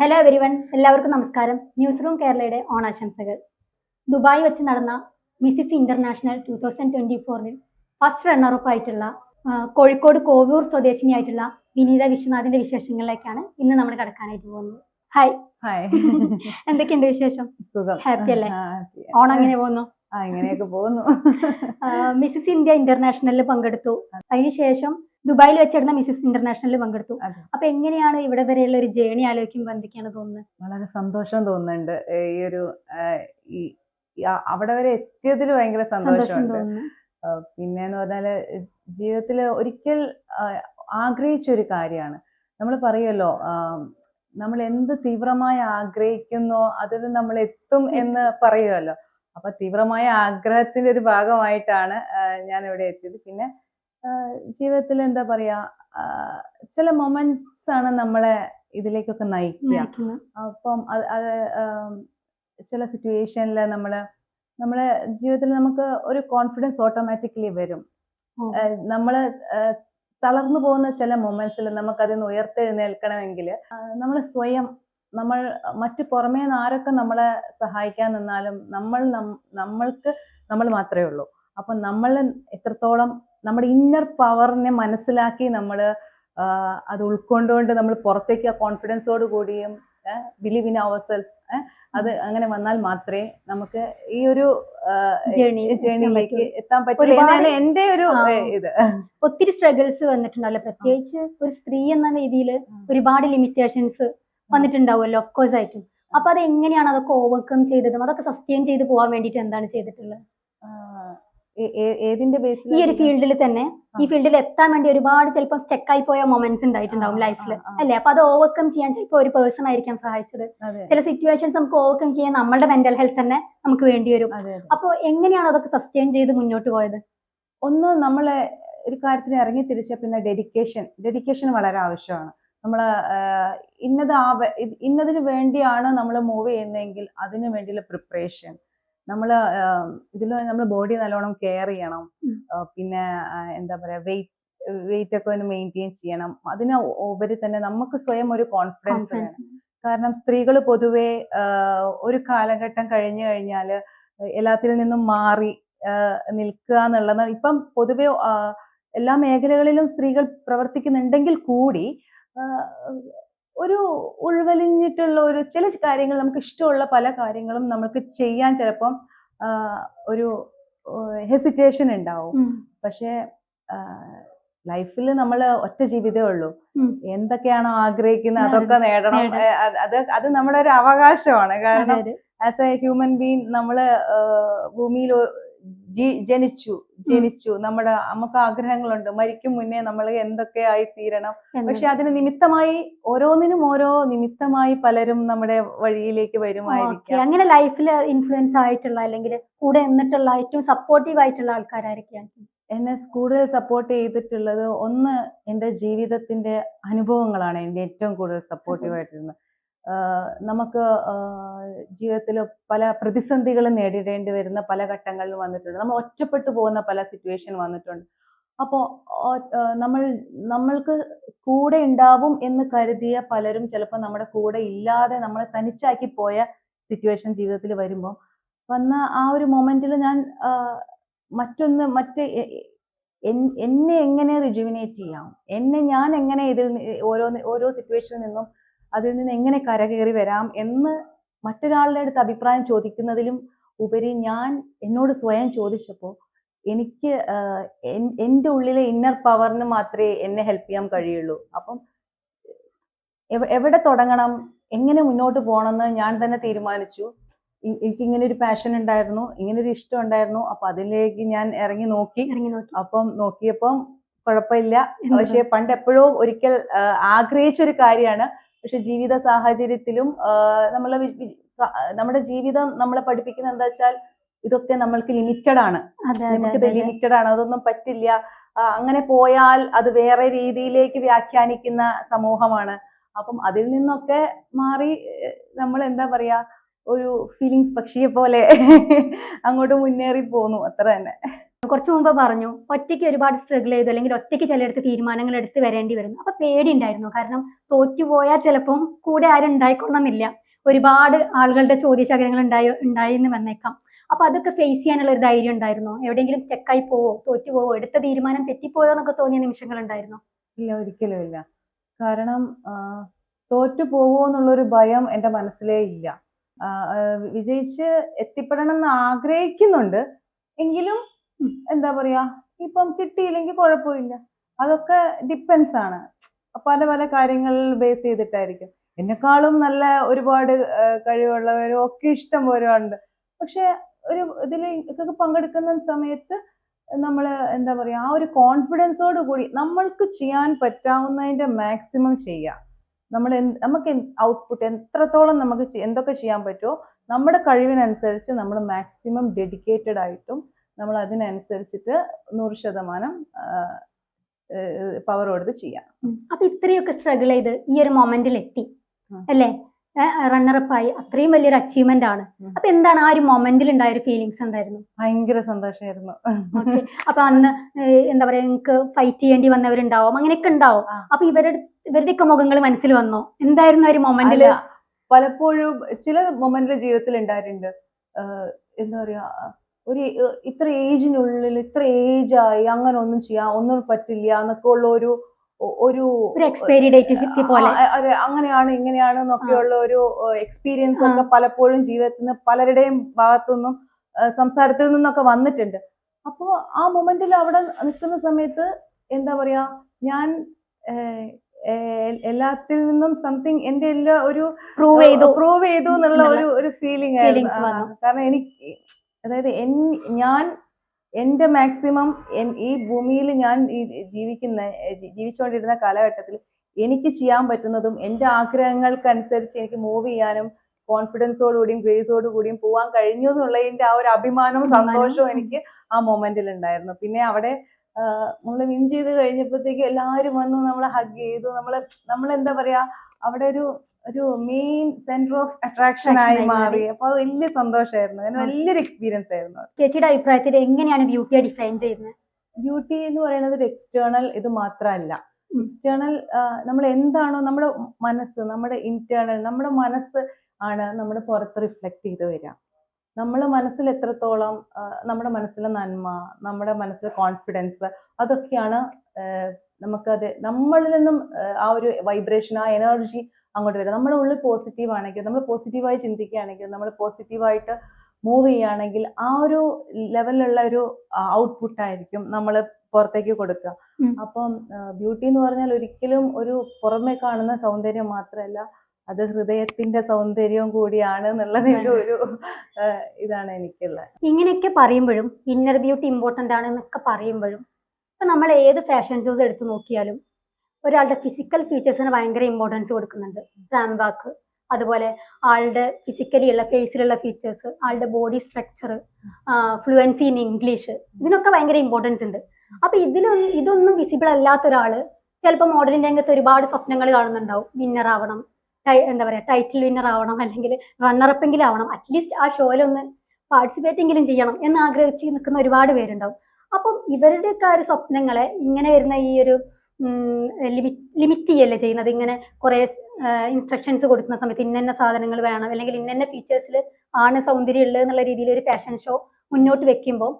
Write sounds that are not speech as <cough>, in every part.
Hello everyone എല്ലാവർക്കും നമസ്കാരം. News room കേരളയുടെ ഓണാശംസകൾ. ദുബായ് വെച്ച് നടന്ന Mrs International two thousand twenty ഫോറിൽ ഫസ്റ്റ് റണ്ണറപ്പ് ആയിട്ടുള്ള കോഴിക്കോട് കോവൂർ സ്വദേശിനിയായിട്ടുള്ള വിനീത വിശ്വനാഥിന്റെ വിശേഷങ്ങളിലേക്കാണ് ഇന്ന് നമ്മൾ കടക്കാനായിട്ട് പോകുന്നത്. ഹായ് ഹായ് <laughs> എന്തൊക്കെയുണ്ട് വിശേഷം? സുഖം. ഹാപ്പി അല്ലേ? ഓണം എങ്ങനെ പോകുന്നു? ആ ഇങ്ങനെയൊക്കെ പോകുന്നു. മിസ്സിസ് ഇന്ത്യ ഇന്റർനാഷണലിൽ പങ്കെടുത്തു. അതിനുശേഷം ദുബായിൽ വെച്ചിരുന്ന മിസ്സിസ് ഇന്റർനാഷണലിൽ പങ്കെടുത്തു. അപ്പൊ എങ്ങനെയാണ് ഇവിടെ വരെയുള്ള ഒരു ജേണി ആലോചിക്കുമ്പോൾ എന്തൊക്കെയാണ് തോന്നുന്നത്? വളരെ സന്തോഷം തോന്നുന്നുണ്ട്. ഈ ഒരു ഈ അവിടെ വരെ എത്തിയതിൽ ഭയങ്കര സന്തോഷം സന്തോഷമുണ്ട്. പിന്നെ എന്ന് പറഞ്ഞാൽ ജീവിതത്തിൽ ഒരിക്കൽ ആഗ്രഹിച്ച ഒരു കാര്യമാണ്. നമ്മൾ പറയുമല്ലോ നമ്മൾ എന്ത് തീവ്രമായി ആഗ്രഹിക്കുന്നോ അതിൽ നമ്മൾ എത്തും. എന്ന് പറയുമല്ലോ അപ്പൊ തീവ്രമായ ആഗ്രഹത്തിന്റെ ഒരു ഭാഗമായിട്ടാണ് ഞാൻ ഇവിടെ എത്തിയത്. പിന്നെ ജീവിതത്തിൽ എന്താ പറയാ ചില മൊമെന്റ്സ് ആണ് നമ്മളെ ഇതിലേക്കൊക്കെ നയിക്കുക. അപ്പം അത് ചില സിറ്റുവേഷനിൽ നമ്മൾ നമ്മളെ ജീവിതത്തിൽ നമുക്ക് ഒരു കോൺഫിഡൻസ് ഓട്ടോമാറ്റിക്കലി വരും. നമ്മൾ തളർന്നു പോകുന്ന ചില മൊമെന്റ്സിൽ നമുക്ക് അതിൽ നിന്ന് ഉയർത്തെഴുന്നേൽക്കണമെങ്കിൽ നമ്മൾ സ്വയം നമ്മൾ മറ്റു പുറമേ നിന്ന് ആരൊക്കെ നമ്മളെ സഹായിക്കാൻ നിന്നാലും നമ്മൾ നമ്മൾക്ക് നമ്മൾ മാത്രമേ ഉള്ളൂ. അപ്പം നമ്മൾ എത്രത്തോളം നമ്മുടെ ഇന്നർ പവറിനെ മനസ്സിലാക്കി നമ്മൾ അത് ഉൾക്കൊണ്ടുകൊണ്ട് നമ്മൾ പുറത്തേക്ക് ആ കോൺഫിഡൻസോട് കൂടിയും ബിലീവ് ഇൻ അവർ സെൽഫ് അത് അങ്ങനെ വന്നാൽ മാത്രമേ നമുക്ക് ഈ ഒരു ജേണിയിലേക്ക് എത്താൻ പറ്റും. എന്റെ ഒരു ഇത്. ഒത്തിരി സ്ട്രഗിൾസ് വന്നിട്ടുണ്ടല്ലോ. പ്രത്യേകിച്ച് ഒരു സ്ത്രീ എന്ന രീതിയിൽ ഒരുപാട് ലിമിറ്റേഷൻസ് വന്നിട്ടുണ്ടാവുമല്ലോ. ഓഫ്കോഴ്സ് ആയിട്ടും. അപ്പൊ അത് എങ്ങനെയാണ് അതൊക്കെ ഓവർകം ചെയ്തതും അതൊക്കെ സസ്റ്റെയിൻ ചെയ്ത് പോകാൻ വേണ്ടിയിട്ട് എന്താണ് ചെയ്തിട്ടുള്ളത്? ഏതിന്റെ ഏ- ഈ ഒരു ഫീൽഡിൽ തന്നെ ഈ ഫീൽഡിൽ എത്താൻ വേണ്ടി ഒരുപാട് ചിലപ്പോൾ സ്റ്റക്ക് ആയി പോയ മൊമെന്റ്സ് ഉണ്ടായിട്ടുണ്ടാവും ലൈഫിൽ. അല്ലേ? അപ്പൊ അത് ഓവർകം ചെയ്യാൻ ചിലപ്പോൾ ഒരു പേഴ്സൺ ആയിരിക്കാം സഹായിച്ചത്. ചില സിറ്റുവേഷൻസ് നമുക്ക് ഓവർകം ചെയ്യാൻ നമ്മളുടെ മെന്റൽ ഹെൽത്ത് തന്നെ നമുക്ക് വേണ്ടി വരും. അപ്പോൾ എങ്ങനെയാണ് അതൊക്കെ സസ്റ്റെയിൻ ചെയ്ത് മുന്നോട്ട് പോയത്? ഒന്ന് നമ്മളെ ഒരു കാര്യത്തിന് ഇറങ്ങി തിരിച്ച പിന്നെ ഡെഡിക്കേഷൻ ഡെഡിക്കേഷൻ വളരെ ആവശ്യമാണ്. നമ്മൾ ഇന്നത് ആ ഇന്നതിന് വേണ്ടിയാണ് നമ്മൾ മൂവ് ചെയ്യുന്നതെങ്കിൽ അതിനു വേണ്ടിയുള്ള പ്രിപ്പറേഷൻ നമ്മൾ ഇതിൽ നമ്മൾ ബോഡി നല്ലോണം കെയർ ചെയ്യണം. പിന്നെ എന്താ പറയാ വെയിറ്റ് വെയിറ്റ് ഒക്കെ ഒന്ന് മെയിന്റെയിൻ ചെയ്യണം. അതിന് ഉപരി തന്നെ നമുക്ക് സ്വയം ഒരു കോൺഫിഡൻസ് വേണം. കാരണം സ്ത്രീകൾ പൊതുവെ ഒരു കാലഘട്ടം കഴിഞ്ഞു കഴിഞ്ഞാൽ എല്ലാത്തിൽ നിന്നും മാറി നിൽക്കുക എന്നുള്ളത് ഇപ്പം പൊതുവെ എല്ലാ മേഖലകളിലും സ്ത്രീകൾ പ്രവർത്തിക്കുന്നുണ്ടെങ്കിൽ കൂടി ഒരു ഉൾവലിഞ്ഞിട്ടുള്ള ഒരു ചില കാര്യങ്ങൾ നമുക്ക് ഇഷ്ടമുള്ള പല കാര്യങ്ങളും നമുക്ക് ചെയ്യാൻ ചിലപ്പം ഒരു ഹെസിറ്റേഷൻ ഉണ്ടാവും. പക്ഷേ ലൈഫിൽ നമ്മൾ ഒറ്റ ജീവിതമേ ഉള്ളൂ. എന്തൊക്കെയാണോ ആഗ്രഹിക്കുന്നത് അതൊക്കെ നേടണം. അത് അത് അത് നമ്മുടെ ഒരു അവകാശമാണ്. കാരണം ആസ് എ ഹ്യൂമൻ ബീങ് നമ്മൾ ഭൂമിയിൽ ജനിച്ചു ജനിച്ചു. നമ്മുടെ നമുക്ക് ആഗ്രഹങ്ങളുണ്ട്. മരിക്കും മുന്നേ നമ്മൾ എന്തൊക്കെ ആയി തീരണം പക്ഷെ അതിന് നിമിത്തമായി ഓരോന്നിനും ഓരോ നിമിത്തമായി പലരും നമ്മുടെ വഴിയിലേക്ക് വരുമായിരിക്കും. അങ്ങനെ ലൈഫിൽ ഇൻഫ്ലുവൻസ് ആയിട്ടുള്ള അല്ലെങ്കിൽ കൂടെ നിന്നിട്ടുള്ള ഏറ്റവും സപ്പോർട്ടീവ് ആയിട്ടുള്ള ആൾക്കാരായിരിക്കും എന്നെ കൂടുതൽ സപ്പോർട്ട് ചെയ്തിട്ടുള്ളത് ഒന്ന് എന്റെ ജീവിതത്തിന്റെ അനുഭവങ്ങളാണ്. എന്നെ ഏറ്റവും കൂടുതൽ സപ്പോർട്ടീവ് ആയിട്ടിരുന്നത് ആഹ് നമുക്ക് ജീവിതത്തിൽ പല പ്രതിസന്ധികളും നേരിടേണ്ടി വരുന്ന പല ഘട്ടങ്ങളിൽ വന്നിട്ടുണ്ട്. നമ്മൾ ഒറ്റപ്പെട്ടു പോകുന്ന പല സിറ്റുവേഷൻ വന്നിട്ടുണ്ട്. അപ്പോൾ നമ്മൾ നമ്മൾക്ക് കൂടെ ഉണ്ടാവും എന്ന് കരുതിയ പലരും ചിലപ്പോൾ നമ്മുടെ കൂടെ ഇല്ലാതെ നമ്മളെ തനിച്ചാക്കി പോയ സിറ്റുവേഷൻ ജീവിതത്തിൽ വരുമ്പോൾ വന്ന ആ ഒരു മൊമെന്റിൽ ഞാൻ മറ്റൊന്ന് മറ്റ് എന്നെ എങ്ങനെ റിജുവിനേറ്റ് ചെയ്യാം? എന്നെ ഞാൻ എങ്ങനെ ഇതിൽ ഓരോ ഓരോ സിറ്റുവേഷനിൽ നിന്നും അതിൽ നിന്ന് എങ്ങനെ കരകയറി വരാം എന്ന് മറ്റൊരാളുടെ അടുത്ത് അഭിപ്രായം ചോദിക്കുന്നതിലും ഉപരി ഞാൻ എന്നോട് സ്വയം ചോദിച്ചപ്പോൾ എനിക്ക് എന്റെ ഉള്ളിലെ ഇന്നർ പവറിന് മാത്രമേ എന്നെ ഹെൽപ്പ് ചെയ്യാൻ കഴിയുള്ളൂ. അപ്പം എവിടെ തുടങ്ങണം എങ്ങനെ മുന്നോട്ട് പോകണമെന്ന് ഞാൻ തന്നെ തീരുമാനിച്ചു. എനിക്ക് ഇങ്ങനെ ഒരു പാഷൻ ഉണ്ടായിരുന്നു ഇങ്ങനെ ഒരു ഇഷ്ടം ഉണ്ടായിരുന്നു. അപ്പൊ അതിലേക്ക് ഞാൻ ഇറങ്ങി നോക്കി. അപ്പം നോക്കിയപ്പം കുഴപ്പമില്ല. പക്ഷെ പണ്ട് എപ്പോഴും ഒരിക്കൽ ആഗ്രഹിച്ച ഒരു കാര്യമാണ്. പക്ഷെ ജീവിത സാഹചര്യത്തിലും നമ്മളെ നമ്മുടെ ജീവിതം നമ്മളെ പഠിപ്പിക്കുന്ന എന്താ വെച്ചാൽ ഇതൊക്കെ നമ്മൾക്ക് ലിമിറ്റഡ് ആണ്. നമുക്കിത് ലിമിറ്റഡ് ആണ്. അതൊന്നും പറ്റില്ല. അങ്ങനെ പോയാൽ അത് വേറെ രീതിയിലേക്ക് വ്യാഖ്യാനിക്കുന്ന സമൂഹമാണ്. അപ്പം അതിൽ നിന്നൊക്കെ മാറി നമ്മൾ എന്താ പറയാ ഒരു ഫീലിങ്സ് പക്ഷിയെ പോലെ അങ്ങോട്ട് മുന്നേറി പോന്നു. അത്ര തന്നെ. കുറച്ചു മുമ്പ് പറഞ്ഞു ഒറ്റയ്ക്ക് ഒരുപാട് സ്ട്രഗിൾ ചെയ്തു അല്ലെങ്കിൽ ഒറ്റയ്ക്ക് ചിലയിടത്ത് തീരുമാനങ്ങൾ എടുത്ത് വരേണ്ടി വരുന്നു. അപ്പൊ പേടി ഉണ്ടായിരുന്നു കാരണം തോറ്റുപോയാൽ ചിലപ്പം കൂടെ ആരും ഉണ്ടായിക്കൊള്ളണമെന്നില്ല. ഒരുപാട് ആളുകളുടെ ചോദ്യശകലങ്ങൾ ഉണ്ടായി ഉണ്ടായി എന്ന് വന്നേക്കാം. അപ്പൊ അതൊക്കെ ഫേസ് ചെയ്യാനുള്ള ഒരു ധൈര്യം ഉണ്ടായിരുന്നോ? എവിടെയെങ്കിലും സ്റ്റെക്കായി പോവോ? തോറ്റുപോവോ? എടുത്ത തീരുമാനം തെറ്റിപ്പോയോ എന്നൊക്കെ തോന്നിയ നിമിഷങ്ങൾ ഉണ്ടായിരുന്നോ? ഇല്ല ഒരിക്കലും ഇല്ല. കാരണം തോറ്റു പോവോ എന്നുള്ളൊരു ഭയം എന്റെ മനസ്സിലേ ഇല്ല. വിജയിച്ച് എത്തിപ്പെടണം എന്ന് ആഗ്രഹിക്കുന്നുണ്ട്. എങ്കിലും. എന്താ പറയാ ഇപ്പം കിട്ടിയില്ലെങ്കിൽ കുഴപ്പമില്ല. അതൊക്കെ ഡിപ്പെൻസ് ആണ്. പല പല കാര്യങ്ങളിൽ ബേസ് ചെയ്തിട്ടായിരിക്കും. എന്നെക്കാളും നല്ല ഒരുപാട് കഴിവുള്ളവരും ഒക്കെ ഇഷ്ടം പോലെ പക്ഷെ ഒരു ഇതിൽ ഇതൊക്കെ പങ്കെടുക്കുന്ന സമയത്ത് നമ്മൾ എന്താ പറയാ ആ ഒരു കോൺഫിഡൻസോട് കൂടി നമ്മൾക്ക് ചെയ്യാൻ പറ്റാവുന്നതിന്റെ മാക്സിമം ചെയ്യുക നമ്മൾ നമുക്ക് ഔട്ട്പുട്ട് എത്രത്തോളം നമുക്ക് എന്തൊക്കെ ചെയ്യാൻ പറ്റുമോ നമ്മുടെ കഴിവിനനുസരിച്ച് നമ്മൾ മാക്സിമം ഡെഡിക്കേറ്റഡ് ആയിട്ടും നമ്മൾ അതിനനുസരിച്ചിട്ട് നൂറ് ശതമാനം പവർ കൊടുത്ത് ചെയ്യാം. അപ്പൊ ഇത്രയൊക്കെ സ്ട്രഗിൾ ചെയ്ത് ഈ ഒരു മൊമെന്റിൽ എത്തി. അല്ലേ? റണ്ണറപ്പ് ആയി. അത്രയും വലിയൊരു അച്ചീവ്മെന്റ് ആണ്. അപ്പൊ എന്താണ് ആ ഒരു മൊമെന്റിൽ ഉണ്ടായ ഒരു ഫീലിങ്സ് എന്തായിരുന്നു? ഭയങ്കര സന്തോഷമായിരുന്നു. അപ്പൊ അന്ന് എന്താ പറയാ നിങ്ങൾക്ക് ഫൈറ്റ് ചെയ്യേണ്ടി വന്നവരുണ്ടാവും. അങ്ങനെയൊക്കെ ഉണ്ടാവും. അപ്പൊ ഇവരുടെ ഇവരുടെയൊക്കെ മുഖങ്ങൾ മനസ്സിൽ വന്നോ? എന്തായിരുന്നു ആ ഒരു മൊമെന്റിൽ പലപ്പോഴും ചില മൊമെന്റിൽ ജീവിതത്തിൽ ഉണ്ടായിട്ടുണ്ട്. എന്താ പറയാ ഒരു ഇത്ര ഏജിനുള്ളിൽ ഇത്ര ഏജ് ആയി അങ്ങനെ ഒന്നും ചെയ്യാൻ ഒന്നും പറ്റില്ല എന്നൊക്കെ ഉള്ള ഒരു ഒരു എക്സ്പയറി ഡേറ്റ് പോലെ. അങ്ങനെയാണ് ഇങ്ങനെയാണ് എന്നൊക്കെയുള്ള ഒരു എക്സ്പീരിയൻസ് ഒക്കെ പലപ്പോഴും ജീവിതത്തിൽ നിന്ന് പലരുടെയും ഭാഗത്തു നിന്നും സംസാരത്തിൽ നിന്നൊക്കെ വന്നിട്ടുണ്ട്. അപ്പോ ആ മൊമെന്റിൽ അവിടെ നിൽക്കുന്ന സമയത്ത് എന്താ പറയാ ഞാൻ എല്ലാത്തിൽ നിന്നും സംതിങ് എന്റെ എല്ലാ ഒരു പ്രൂവ് ചെയ്തു പ്രൂവ് ചെയ്തു എന്നുള്ള ഒരു ഒരു ഫീലിംഗ് ആയിരുന്നു. കാരണം എനിക്ക് അതായത് എൻ- ഞാൻ എന്റെ മാക്സിമം ഈ ഭൂമിയിൽ ഞാൻ ഈ ജീവിക്കുന്ന ജീവിച്ചുകൊണ്ടിരുന്ന കാലഘട്ടത്തിൽ എനിക്ക് ചെയ്യാൻ പറ്റുന്നതും എന്റെ ആഗ്രഹങ്ങൾക്കനുസരിച്ച് എനിക്ക് മൂവ് ചെയ്യാനും കോൺഫിഡൻസോടുകൂടിയും ഗ്രേസോടുകൂടിയും പോവാൻ കഴിഞ്ഞു എന്നുള്ള എന്റെ ആ ഒരു അഭിമാനവും സന്തോഷവും എനിക്ക് ആ മൊമെന്റിൽ ഉണ്ടായിരുന്നു. പിന്നെ അവിടെ നമ്മൾ വിൻ ചെയ്ത് കഴിഞ്ഞപ്പോഴത്തേക്ക് എല്ലാവരും വന്നു നമ്മളെ ഹഗ് ചെയ്തു നമ്മളെ നമ്മൾ എന്താ പറയാ അവിടെ ഒരു ഒരു മെയിൻ സെന്റർ ഓഫ് അട്രാക്ഷൻ ആയി മാറി. അപ്പൊ അത് വലിയ സന്തോഷമായിരുന്നു അങ്ങനെ. വലിയൊരു എക്സ്പീരിയൻസ് ആയിരുന്നു ചേച്ചിയുടെ അഭിപ്രായത്തിൽ എങ്ങനെയാണ് ബ്യൂട്ടിയെ ഡിഫൈൻ ചെയ്യുന്നത്? ബ്യൂട്ടി എന്ന് പറയുന്നത് ഒരു എക്സ്റ്റേണൽ ഇത് മാത്രമല്ല. എക്സ്റ്റേണൽ നമ്മൾ എന്താണോ നമ്മുടെ മനസ്സ് നമ്മുടെ ഇന്റേണൽ നമ്മുടെ മനസ്സ് ആണ് നമ്മുടെ പുറത്ത് റിഫ്ലക്ട് ചെയ്ത് വരിക. നമ്മൾ മനസ്സിൽ എത്രത്തോളം നമ്മുടെ മനസ്സിലെ നന്മ നമ്മുടെ മനസ്സിലെ കോൺഫിഡൻസ് അതൊക്കെയാണ് നമുക്കത് നമ്മളിൽ നിന്നും ആ, ഒരു വൈബ്രേഷൻ ആ എനർജി അങ്ങോട്ട് വരിക നമ്മുടെ ഉള്ളിൽ പോസിറ്റീവ് ആണെങ്കിൽ നമ്മൾ പോസിറ്റീവായി ചിന്തിക്കുകയാണെങ്കിൽ നമ്മൾ പോസിറ്റീവായിട്ട് മൂവ് ചെയ്യുകയാണെങ്കിൽ ആ ഒരു ലെവലിലുള്ള ഒരു ഔട്ട്പുട്ട് ആയിരിക്കും നമ്മൾ പുറത്തേക്ക് കൊടുക്കുക. അപ്പം ബ്യൂട്ടി എന്ന് പറഞ്ഞാൽ ഒരിക്കലും ഒരു പുറമെ കാണുന്ന സൗന്ദര്യം മാത്രമല്ല അത് ഹൃദയത്തിന്റെ സൗന്ദര്യവും കൂടിയാണ് എന്നുള്ളതിന്റെ ഒരു ഒരു ഇതാണ് എനിക്കുള്ളത്. ഇങ്ങനെയൊക്കെ പറയുമ്പോഴും ഇന്നർ ബ്യൂട്ടി ഇമ്പോർട്ടന്റ് ആണ് എന്നൊക്കെ പറയുമ്പോഴും ഇപ്പൊ നമ്മൾ ഏത് ഫാഷൻ ഷോസ് എടുത്ത് നോക്കിയാലും ഒരാളുടെ ഫിസിക്കൽ ഫീച്ചേഴ്സിന് ഭയങ്കര ഇമ്പോർട്ടൻസ് കൊടുക്കുന്നുണ്ട്. റാം വാക്ക് അതുപോലെ ആളുടെ ഫിസിക്കലി ഉള്ള ഫേസിലുള്ള ഫീച്ചേഴ്സ് ആളുടെ body structure fluency in English ഇതിനൊക്കെ ഭയങ്കര ഇമ്പോർട്ടൻസ് ഉണ്ട്. അപ്പൊ ഇതിലൊന്നും ഇതൊന്നും വിസിബിൾ അല്ലാത്ത ഒരാൾ ചിലപ്പോൾ മോഡലിംഗ് രംഗത്ത് ഒരുപാട് സ്വപ്നങ്ങൾ കാണുന്നുണ്ടാവും. വിന്നർ ആവണം എന്താ പറയാ ടൈറ്റിൽ വിന്നർ ആവണം അല്ലെങ്കിൽ റണ്ണറപ്പെങ്കിലും ആവണം. അറ്റ്ലീസ്റ്റ് ആ ഷോയിലൊന്ന് പാർട്ടിസിപ്പേറ്റ് എങ്കിലും ചെയ്യണം എന്ന് ആഗ്രഹിച്ച് നിൽക്കുന്ന ഒരുപാട് പേരുണ്ടാവും. അപ്പം ഇവരുടെയൊക്കെ ആ ഒരു സ്വപ്നങ്ങളെ ഇങ്ങനെ വരുന്ന ഈ ഒരു ലിമിറ്റ് ചെയ്യല്ലേ ചെയ്യുന്നത്? ഇങ്ങനെ കുറെ ഇൻസ്ട്രക്ഷൻസ് കൊടുക്കുന്ന സമയത്ത് ഇന്ന സാധനങ്ങൾ വേണം. അല്ലെങ്കിൽ ഇന്ന ഫീച്ചേഴ്സിൽ ആണ് സൗന്ദര്യം ഉള്ളത് എന്നുള്ള രീതിയിൽ ഒരു ഫാഷൻ ഷോ മുന്നോട്ട് വെക്കുമ്പോൾ.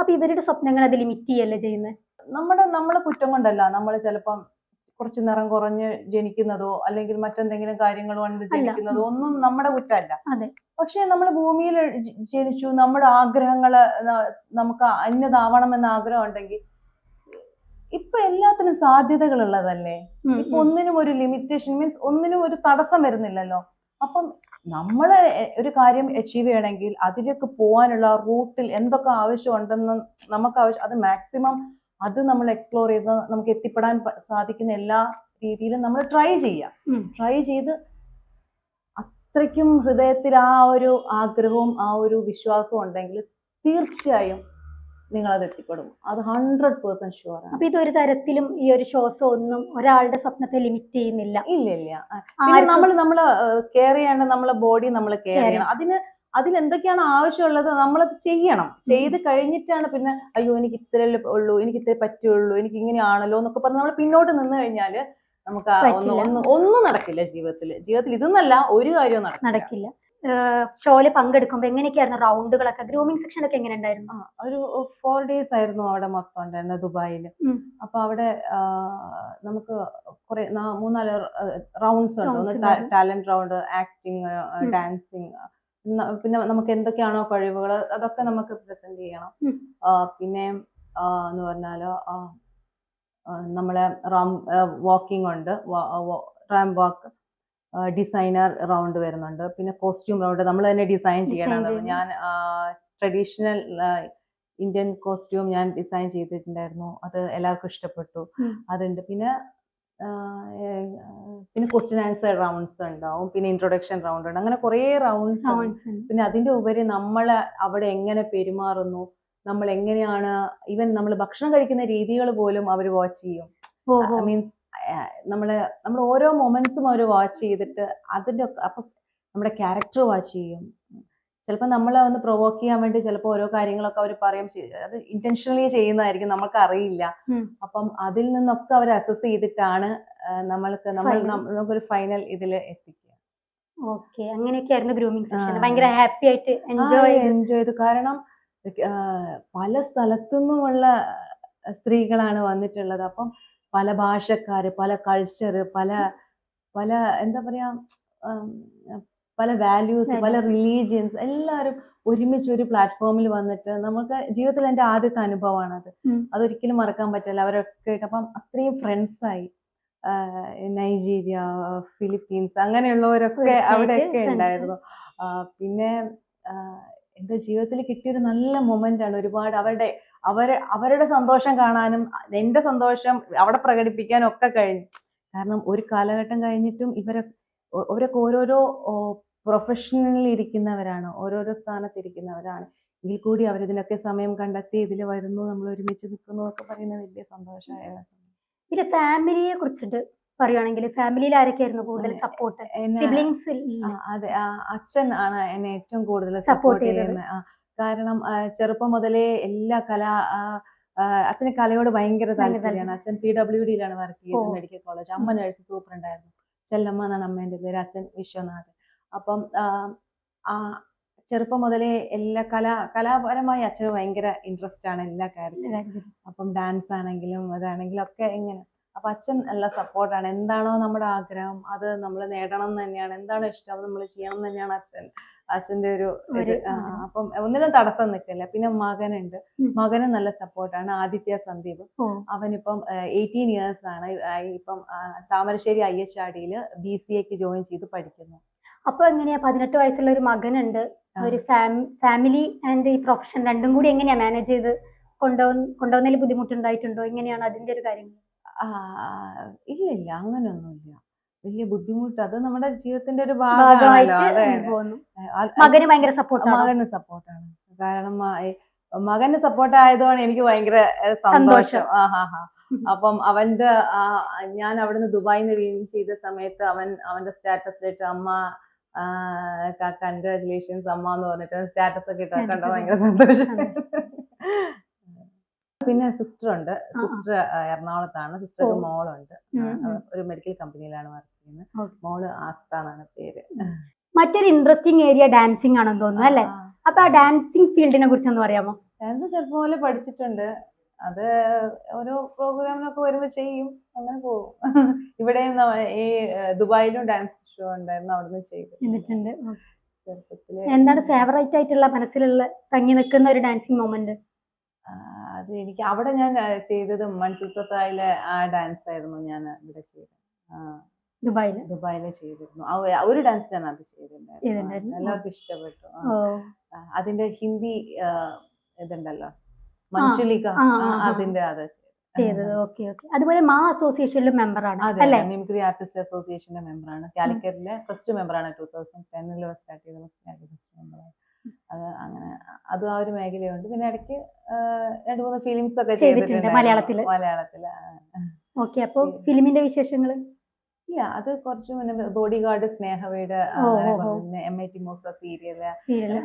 അപ്പൊ ഇവരുടെ സ്വപ്നങ്ങൾ അത് ലിമിറ്റ് ചെയ്യല്ലേ ചെയ്യുന്നത്? നമ്മുടെ നമ്മളെ കുറ്റം കൊണ്ടല്ല. നമ്മൾ ചിലപ്പം കുറച്ച് നിറം കുറഞ്ഞ് ജനിക്കുന്നതോ അല്ലെങ്കിൽ മറ്റെന്തെങ്കിലും കാര്യങ്ങൾ കൊണ്ട് ജനിക്കുന്നതോ ഒന്നും നമ്മുടെ കുറ്റമല്ല. പക്ഷെ നമ്മൾ ഭൂമിയിൽ ജനിച്ചു നമ്മുടെ ആഗ്രഹങ്ങൾ നമുക്ക് നമുക്ക് എന്ന ആഗ്രഹം ഉണ്ടെങ്കിൽ ഇപ്പൊ എല്ലാത്തിനും സാധ്യതകൾ ഉള്ളതല്ലേ ഇപ്പൊ. ഒന്നിനും ഒരു ലിമിറ്റേഷൻ മീൻസ് ഒന്നിനും ഒരു തടസ്സം വരുന്നില്ലല്ലോ അപ്പം നമ്മൾ ഒരു കാര്യം അച്ചീവ് ചെയ്യണമെങ്കിൽ അതിലേക്ക് പോകാനുള്ള റൂട്ടിൽ എന്തൊക്കെ ആവശ്യമുണ്ടെന്ന് നമുക്ക് ആവശ്യം അത് മാക്സിമം അത് നമ്മൾ എക്സ്പ്ലോർ ചെയ്ത് നമുക്ക് എത്തിപ്പെടാൻ സാധിക്കുന്ന എല്ലാ രീതിയിലും നമ്മൾ ട്രൈ ചെയ്യാം. ട്രൈ ചെയ്ത് അത്രയ്ക്കും ഹൃദയത്തിൽ ആ ഒരു ആഗ്രഹവും ആ ഒരു വിശ്വാസവും ഉണ്ടെങ്കിൽ തീർച്ചയായും നിങ്ങൾ അത് എത്തിപ്പെടും. അത് ഹൺഡ്രഡ് പേഴ്സെന്റ് ഷുവർ ആണ്. അപ്പൊ ഇതൊരു തരത്തിലും ഈ ഒരു ഷോസ് ഒന്നും ഒരാളുടെ സ്വപ്നത്തെ ലിമിറ്റ് ചെയ്യുന്നില്ല. ഇല്ല ഇല്ല നമ്മൾ നമ്മൾ കെയർ ചെയ്യേണ്ട നമ്മളെ ബോഡി നമ്മൾ കെയർ ചെയ്യണം. അതിന് അതിൽ എന്തൊക്കെയാണ് ആവശ്യമുള്ളത് നമ്മളത് ചെയ്യണം. ചെയ്ത് കഴിഞ്ഞിട്ടാണ് പിന്നെ അയ്യോ എനിക്ക് ഇത്രയല്ലേ ഉള്ളൂ എനിക്ക് ഇത്രേ പറ്റുള്ളൂ എനിക്ക് ഇങ്ങനെയാണല്ലോ എന്നൊക്കെ പറഞ്ഞ് നമ്മൾ പിന്നോട്ട് നിന്ന് കഴിഞ്ഞാൽ നമുക്ക് ഒന്ന് ഒന്ന് ഒന്നും നടക്കില്ല ജീവിതത്തിൽ ജീവിതത്തിൽ ഇതെന്നല്ല ഒരു കാര്യവും നടക്കില്ല. ഷോയിൽ പങ്കെടുക്കുമ്പോ എങ്ങനെയൊക്കെയായിരുന്നു റൗണ്ടുകളൊക്കെ? ഗ്രൂമിംഗ് സെക്ഷൻ ഒക്കെ എങ്ങനെ ഉണ്ടായിരുന്നു? ഒരു ഫോർ ഡേയ്സ് ആയിരുന്നു അവിടെ മൊത്തം ഉണ്ടായിരുന്നത് ദുബായിൽ ഉം. അപ്പൊ അവിടെ നമുക്ക് കുറെ മൂന്നാൽ റൗണ്ട്സ് ഉണ്ട്. ഒന്ന് ടാലന്റ് റൗണ്ട് ആക്ടിങ്. ഡാൻസിങ് പിന്നെ നമുക്ക് എന്തൊക്കെയാണോ കഴിവുകൾ അതൊക്കെ നമുക്ക് പ്രസന്റ് ചെയ്യണം. പിന്നെ എന്ന് പറഞ്ഞാൽ നമ്മളെ റാം വാക്കിംഗ് ഉണ്ട്. റാം വാക്ക് ഡിസൈനർ റൗണ്ട് വരുന്നുണ്ട്. പിന്നെ കോസ്റ്റ്യൂം റൗണ്ട് നമ്മൾ തന്നെ ഡിസൈൻ ചെയ്യണം. ഞാൻ ട്രഡീഷണൽ ഇന്ത്യൻ കോസ്റ്റ്യൂം ഞാൻ ഡിസൈൻ ചെയ്തിട്ടുണ്ടായിരുന്നു. അത് എല്ലാവർക്കും ഇഷ്ടപ്പെട്ടു. അതുണ്ട്. പിന്നെ പിന്നെ ക്വസ്റ്റ്യൻ ആൻസർ റൗണ്ട്സ് ഉണ്ടാവും പിന്നെ ഇൻട്രൊഡക്ഷൻ റൗണ്ട് ഉണ്ട്. അങ്ങനെ കുറേ റൗണ്ട്സ് Rounds പിന്നെ അതിന്റെ ഉപരി നമ്മൾ അവിടെ എങ്ങനെ പെരുമാറുന്നു നമ്മൾ എങ്ങനെയാണ് ഈവൻ നമ്മൾ ഭക്ഷണം കഴിക്കുന്ന രീതികൾ പോലും അവർ വാച്ച് ചെയ്യും. മീൻസ് നമ്മൾ നമ്മൾ ഓരോ മൊമെന്റ്സും അവർ വാച്ച് ചെയ്തിട്ട് അതിന്റെ അപ്പൊ നമ്മുടെ ക്യാരക്ടർ വാച്ച് ചെയ്യും. ചിലപ്പോൾ നമ്മളെ ഒന്ന് പ്രൊവോക്ക് ചെയ്യാൻ വേണ്ടി ചിലപ്പോൾ ഓരോ കാര്യങ്ങളൊക്കെ അവർ പറയും അത് ഇന്റൻഷണലി ചെയ്യുന്നതായിരിക്കും നമുക്ക് അറിയില്ല അപ്പം അതിൽ നിന്നൊക്കെ അവർ അസസ് ചെയ്തിട്ടാണ് നമ്മൾക്ക് നമ്മൾ നമുക്കൊരു ഫൈനൽ ഇതിൽ എത്തിക്കുക. ഓക്കെ അങ്ങനെയൊക്കെയായിരുന്നു ഗ്രൂമിംഗ്. ഭയങ്കര ഹാപ്പി ആയിട്ട് എൻജോയ് എൻജോയ് ചെയ്തു. കാരണം പല സ്ഥലത്തുനിന്നുമുള്ള സ്ത്രീകളാണ് വന്നിട്ടുള്ളത്. അപ്പം പല ഭാഷക്കാര് പല കൾച്ചർ പല പല എന്താ പറയാ പല വാല്യൂസ് പല. റിലീജിയൻസ് എല്ലാവരും ഒരുമിച്ച് ഒരു പ്ലാറ്റ്ഫോമിൽ വന്നിട്ട് നമുക്ക് ജീവിതത്തിൽ എന്റെ ആദ്യത്തെ അനുഭവമാണ് അത്. അതൊരിക്കലും മറക്കാൻ പറ്റില്ല അവരൊക്കെ ആയിട്ട് അപ്പം അത്രയും ഫ്രണ്ട്സായി നൈജീരിയ ഫിലിപ്പീൻസ് അങ്ങനെയുള്ളവരൊക്കെ അവിടെയൊക്കെ. ഉണ്ടായിരുന്നു പിന്നെ എന്റെ ജീവിതത്തിൽ കിട്ടിയൊരു നല്ല മൊമെന്റ് ആണ് ഒരുപാട് അവരുടെ അവരെ അവരുടെ സന്തോഷം കാണാനും എന്റെ സന്തോഷം അവിടെ പ്രകടിപ്പിക്കാനും ഒക്കെ കഴിഞ്ഞു കാരണം ഒരു കാലഘട്ടം കഴിഞ്ഞിട്ടും ഇവരെ ഒ- അവരൊക്കെ ഓരോരോ പ്രൊഫഷനിൽ ഇരിക്കുന്നവരാണ് ഓരോരോ സ്ഥാനത്ത് ഇരിക്കുന്നവരാണ് എങ്കിൽ കൂടി അവരിതിനൊക്കെ സമയം കണ്ടെത്തി ഇതിൽ വരുന്നു നമ്മൾ ഒരുമിച്ച് നിൽക്കുന്നു ഒക്കെ പറയുന്നത് വലിയ സന്തോഷമായ പിന്നെ ഫാമിലിയെ കുറിച്ചിട്ട് പറയുവാണെങ്കിൽ ഫാമിലിയിൽ ആരൊക്കെയായിരുന്നു കൂടുതൽ സപ്പോർട്ട് സിബ്ലിങ്സ് അതെ. അച്ഛൻ ആണ് എന്നെ ഏറ്റവും കൂടുതൽ സപ്പോർട്ട് ചെയ്തത്. ചെയ്യുന്നത്. കാരണം ചെറുപ്പം മുതലേ എല്ലാ കല അച്ഛന് കലയോട് ഭയങ്കര താല്പര്യമാണ്. അച്ഛൻ പി ഡബ്ല്യു ഡിയിലാണ് വർക്ക് ചെയ്തത് മെഡിക്കൽ കോളേജ് അമ്മ നഴ്സ് സൂപ്പർ ഉണ്ടായിരുന്നു. ചെല്ലമ്മ എന്നാണ് അമ്മേന്റെ പേര് അച്ഛൻ വിശ്വനാഥ് അപ്പം ചെറുപ്പം മുതലേ എല്ലാ കലാ കലാപരമായി അച്ഛന് ഭയങ്കര ഇൻട്രസ്റ്റ് ആണ് എല്ലാ കാര്യത്തിലും. അപ്പം ഡാൻസ് ആണെങ്കിലും അതാണെങ്കിലും ഒക്കെ എങ്ങനെ അപ്പൊ അച്ഛൻ നല്ല സപ്പോർട്ടാണ് എന്താണോ നമ്മുടെ ആഗ്രഹം അത് നമ്മൾ നേടണം എന്ന് തന്നെയാണ്. എന്താണോ ഇഷ്ടം അത് നമ്മൾ ചെയ്യണം എന്ന് തന്നെയാണ് അച്ഛൻ അച്ഛന്റെ ഒരു. അപ്പം ഒന്നിനും തടസ്സം നിൽക്കില്ല. പിന്നെ മകനുണ്ട്. മകനും നല്ല സപ്പോർട്ടാണ് ആദിത്യ സന്ദീപ്. അവനിപ്പം എയ്റ്റീൻ ഇയേഴ്സ് ആണ്. ഇപ്പം താമരശ്ശേരി ഐ എച്ച് ആർ ഡിയിൽ ബി സി എക്ക് ജോയിൻ ചെയ്ത് പഠിക്കുന്നു. അപ്പൊ എങ്ങനെയാ? പതിനെട്ട് വയസ്സുള്ള ഒരു മകനുണ്ട്. ഒരു ഫാമിലി ആൻഡ് ഈ പ്രൊഫഷൻ രണ്ടും കൂടി എങ്ങനെയാ മാനേജ് ചെയ്ത് കൊണ്ടുപോകുന്ന കൊണ്ടുപോകുന്നതിൽ ബുദ്ധിമുട്ടുണ്ടായിട്ടുണ്ടോ? എങ്ങനെയാണ് അതിന്റെ ഒരു കാര്യങ്ങൾ? ഇല്ലില്ല. ഇല്ല ഇല്ല അങ്ങനെയൊന്നുമില്ല. വലിയ ബുദ്ധിമുട്ട്. അത് നമ്മുടെ ജീവിതത്തിന്റെ ഒരു ഭാഗമായിട്ട് മകന് ഭയങ്കര സപ്പോർട്ടാണ് മകന് സപ്പോർട്ടാണ് കാരണം മകന് സപ്പോർട്ട് ആയതുകൊണ്ട് എനിക്ക് ഭയങ്കര സന്തോഷം. സന്തോഷം. ആ ഹാ ഹാ. അപ്പം അവന്റെ ഞാൻ അവിടുന്ന് ദുബായിൽ നിന്ന് വീണ്ടും ചെയ്ത സമയത്ത് അവൻ അവന്റെ സ്റ്റാറ്റസിലിട്ട് അമ്മ കൺഗ്രാചുലേഷൻസ് അമ്മ എന്ന് പറഞ്ഞിട്ട് സ്റ്റാറ്റസ് ഒക്കെ ഇട്ട് കണ്ടോ ഭയങ്കര സന്തോഷം. പിന്നെ സിസ്റ്റർ ഉണ്ട്. സിസ്റ്റർ എറണാകുളത്താണ് സിസ്റ്റർക്ക്. മോളുണ്ട്. ഒരു മെഡിക്കൽ കമ്പനിയിലാണ് വർക്ക് ചെയ്യുന്നത്. മോൾ ആസ്ത എന്നാണ് പേര്. മറ്റൊരു ഇൻട്രസ്റ്റിംഗ് ഏരിയ ഡാൻസിങ് ആണെന്ന് തോന്നുന്നു അല്ലെ. അപ്പൊ ആ ഡാൻസിങ് ഫീൽഡിനെ കുറിച്ച് ഒന്ന് പറയാമോ? ഡാൻസ് ചെറുപ്പം പോലെ പഠിച്ചിട്ടുണ്ട്. അത് ഓരോ പ്രോഗ്രാമിനൊക്കെ വരുമ്പോ ചെയ്യും. അങ്ങനെ പോകും. <laughs> ഇവിടെ ഈ ദുബായിലും ഡാൻസ് ഷോ ഉണ്ടായിരുന്നു. അവിടുന്ന് ചെയ്തു. ചെയ്തിട്ടുണ്ട്. എന്താണ് ഫേവറേറ്റ് ആയിട്ടുള്ള മനസ്സിലുള്ള തങ്ങി നിൽക്കുന്ന ഒരു ഡാൻസിങ് മൊമെന്റ് അത് എനിക്ക് അവിടെ ഞാൻ ചെയ്തത് പ്രസായിലെ ആ ഡാൻസ് ആയിരുന്നു ഞാൻ ഇവിടെ ചെയ്തത്. ദുബായിൽ ദുബായിൽ? ദുബായിലെ ചെയ്തിരുന്നു. ഒരു- ഡാൻസ് ഞാൻ അത് ചെയ്തിട്ടുണ്ടായിരുന്നു. എല്ലാവർക്കും ഇഷ്ടപ്പെട്ടു അതിന്റെ ഹിന്ദി ഇതുണ്ടല്ലോ. മഞ്ജുലിക. അതിന്റെ അത് ചെയ്തത്. Okay okay. അതുപോലെ മാ അസോസിയേഷനിലും മെമ്പർ ആണ് അതെ. മിമിക്രി ആർട്ടിസ്റ്റ് അസോസിയേഷന്റെ മെമ്പറാണ്. കാലിക്കറ്റിലെ ഫസ്റ്റ് മെമ്പറാണ്. ടൂ തൗസൻഡ് ടെന്നിൽ സ്റ്റാർട്ട് ചെയ്ത ഫസ്റ്റ് മെമ്പറാണ്. അത് അങ്ങനെ അത് ആ ഒരു മേഖലയുണ്ട്. പിന്നെ ഇടയ്ക്ക് രണ്ട് മൂന്ന് ഫിലിംസ് ഒക്കെ ചെയ്തിട്ടുണ്ട് മലയാളത്തിൽ മലയാളത്തിൽ. മലയാളത്തിൽ ആ. ഓക്കെ അപ്പൊ ഫിലിമിന്റെ വിശേഷങ്ങൾ ഇല്ല അത് കുറച്ച് മുന്നേ bodyguard Snehaveedu. M I T Moosa serial.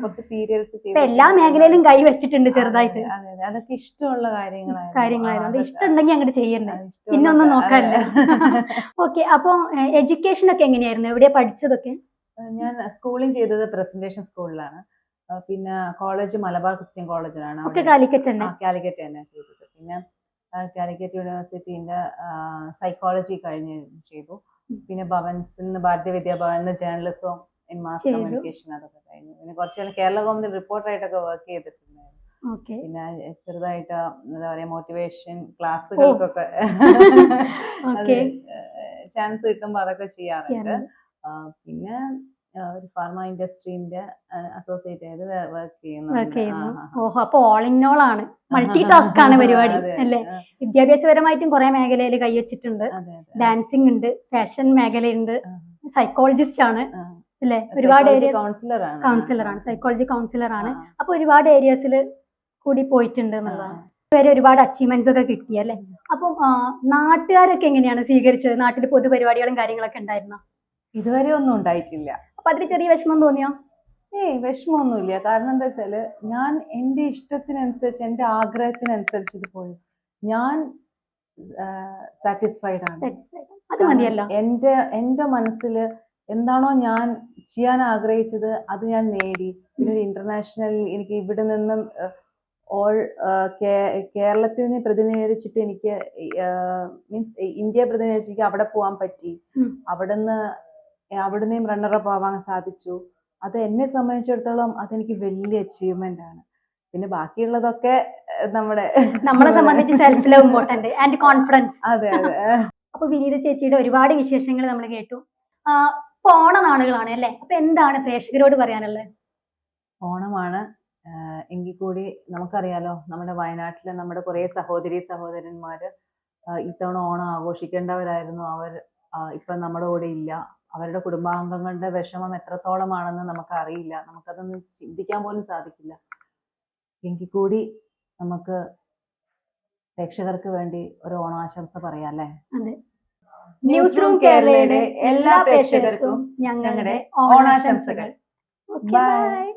കുറച്ച് സീരിയൽസ് എല്ലാ മേഖലയിലും കൈ വെച്ചിട്ടുണ്ട് ചെറുതായിട്ട്. അതെ അതെ അതൊക്കെ ഇഷ്ടമുള്ള കാര്യങ്ങളായിരുന്നു. കാര്യങ്ങളായതുകൊണ്ട് ഇഷ്ടമുണ്ടെങ്കിൽ അങ്ങോട്ട് ചെയ്യണ്ടേ. പിന്നൊന്നും പിന്നെ ഒന്നും അതെ. നോക്കാനില്ല. ഓക്കെ അപ്പൊ എഡ്യൂക്കേഷൻ ഒക്കെ എങ്ങനെയായിരുന്നു? എവിടെയാ പഠിച്ചതൊക്കെ? ഞാൻ സ്കൂളിൽ ചെയ്തത് പ്രസന്റേഷൻ സ്കൂളിലാണ്. പിന്നെ കോളേജ് മലബാർ ക്രിസ്ത്യൻ കോളേജിലാണ് കാലിക്കറ്റ് തന്നെ? കാലിക്കറ്റ് തന്നെ ചെയ്തത് പിന്നെ കാലിക്കറ്റ് യൂണിവേഴ്സിറ്റിന്റെ സൈക്കോളജി കഴിഞ്ഞ് ചെയ്തു. പിന്നെ ഭവൻസ് നിന്ന് ഭാരതീയ വിദ്യാഭവനിൽ നിന്ന് ജേർണലിസവും ഇൻ മാസ് കമ്മ്യൂണിക്കേഷൻ അതൊക്കെ കഴിഞ്ഞു. പിന്നെ കുറച്ച് കാലം കേരള ഗവൺമെന്റ് റിപ്പോർട്ടറായിട്ടൊക്കെ വർക്ക് ചെയ്തിട്ടുണ്ടായിരുന്നു. പിന്നെ ചെറുതായിട്ട് എന്താ പറയാ മോട്ടിവേഷൻ ക്ലാസ്സുകൾക്കൊക്കെ ചാൻസ് കിട്ടുമ്പോ അതൊക്കെ ചെയ്യാറുണ്ട്. പിന്നെ ഒരു ഫാർമ ഇൻഡസ്ട്രീന്റെ അസോസിയേറ്റ് ആയത് വർക്ക് ചെയ്യുന്നു. ഓഹോ അപ്പൊ ഓൾ ഇൻ ഓൾ ആണ്. മൾട്ടി ടാസ്ക് ആണ് <laughs> പരിപാടി അല്ലേ? വിദ്യാഭ്യാസപരമായിട്ടും കുറെ മേഖലയിൽ കൈവച്ചിട്ടുണ്ട്. ഡാൻസിങ് ഉണ്ട് ഫാഷൻ മേഖലയുണ്ട്. സൈക്കോളജിസ്റ്റ് ആണ് അല്ലെ? ഒരുപാട് ഏരിയ ആണ്. കൗൺസിലർ ആണ് സൈക്കോളജി കൗൺസിലർ ആണ്. അപ്പൊ ഒരുപാട് ഏരിയസിൽ കൂടി പോയിട്ടുണ്ട് എന്നുള്ളതാണ്. ഇതുവരെ ഒരുപാട് അച്ചീവ്മെന്റ്സ് ഒക്കെ കിട്ടി അല്ലെ? അപ്പം നാട്ടുകാരൊക്കെ എങ്ങനെയാണ് സ്വീകരിച്ചത്? നാട്ടിൽ പൊതുപരിപാടികളും കാര്യങ്ങളൊക്കെ ഉണ്ടായിരുന്നോ? ഇതുവരെ ഒന്നും ഉണ്ടായിട്ടില്ല. അപ്പൊ അതിൽ ചെറിയ വിഷമം തോന്നിയോ? ഏയ് വിഷമമൊന്നുമില്ല. കാരണം എന്താ വെച്ചാൽ ഞാൻ എന്റെ ഇഷ്ടത്തിനനുസരിച്ച് എന്റെ ആഗ്രഹത്തിനനുസരിച്ച് ഇത് പോയി. ഞാൻ സാറ്റിസ്ഫൈഡ് ആണ്. അത് മതിയല്ലോ. എന്റെ എന്റെ മനസ്സിൽ എന്താണോ ഞാൻ ചെയ്യാൻ ആഗ്രഹിച്ചത് അത് ഞാൻ നേടി. പിന്നെ ഒരു ഇന്റർനാഷണൽ എനിക്ക് ഇവിടെ നിന്നും ഓൾ കേരളത്തിൽ നിന്ന് പ്രതിനിധീകരിച്ചിട്ട് എനിക്ക് മീൻസ് ഇന്ത്യ പ്രതിനിധീകരിച്ചിട്ട് അവിടെ പോകാൻ പറ്റി. അവിടുന്ന് അവിടുന്ന് റണ്ണറപ്പ് ആവാൻ സാധിച്ചു. അത് എന്നെ സംബന്ധിച്ചിടത്തോളം അതെനിക്ക് വലിയ അച്ചീവ്മെന്റ് ആണ്. പിന്നെ ബാക്കിയുള്ളതൊക്കെ നമ്മുടെ നമ്മളെ സംബന്ധിച്ച് self love important and confidence അതെ അതെ. അപ്പൊ വിനീത ചേച്ചിയുടെ ഒരുപാട് വിശേഷങ്ങൾ നമ്മൾ കേട്ടു. പോണ നാളുകളാണ് അല്ലേ? അപ്പൊ എന്താണ് പ്രേക്ഷകരോട് പറയാനുള്ളത്? ഓണമാണ് എങ്കിൽ കൂടി നമുക്കറിയാലോ നമ്മുടെ വയനാട്ടിലെ നമ്മുടെ കുറെ സഹോദരി സഹോദരന്മാര് ഇത്തവണ ഓണം ആഘോഷിക്കേണ്ടവരായിരുന്നു. അവർ ഇപ്പം നമ്മുടെ കൂടെ ഇല്ല. അവരുടെ കുടുംബാംഗങ്ങളുടെ വിഷമം എത്രത്തോളമാണെന്ന് നമുക്ക് അറിയില്ല നമുക്കതൊന്നും ചിന്തിക്കാൻ പോലും സാധിക്കില്ല. എങ്കിൽ കൂടി നമുക്ക് പ്രേക്ഷകർക്ക് വേണ്ടി ഒരു ഓണാശംസ പറയാം അല്ലേ? അതെ. ന്യൂസ് റൂം കേരളയുടെ എല്ലാ പ്രേക്ഷകർക്കും ഞങ്ങളുടെ ഓണാശംസകൾ. ബൈ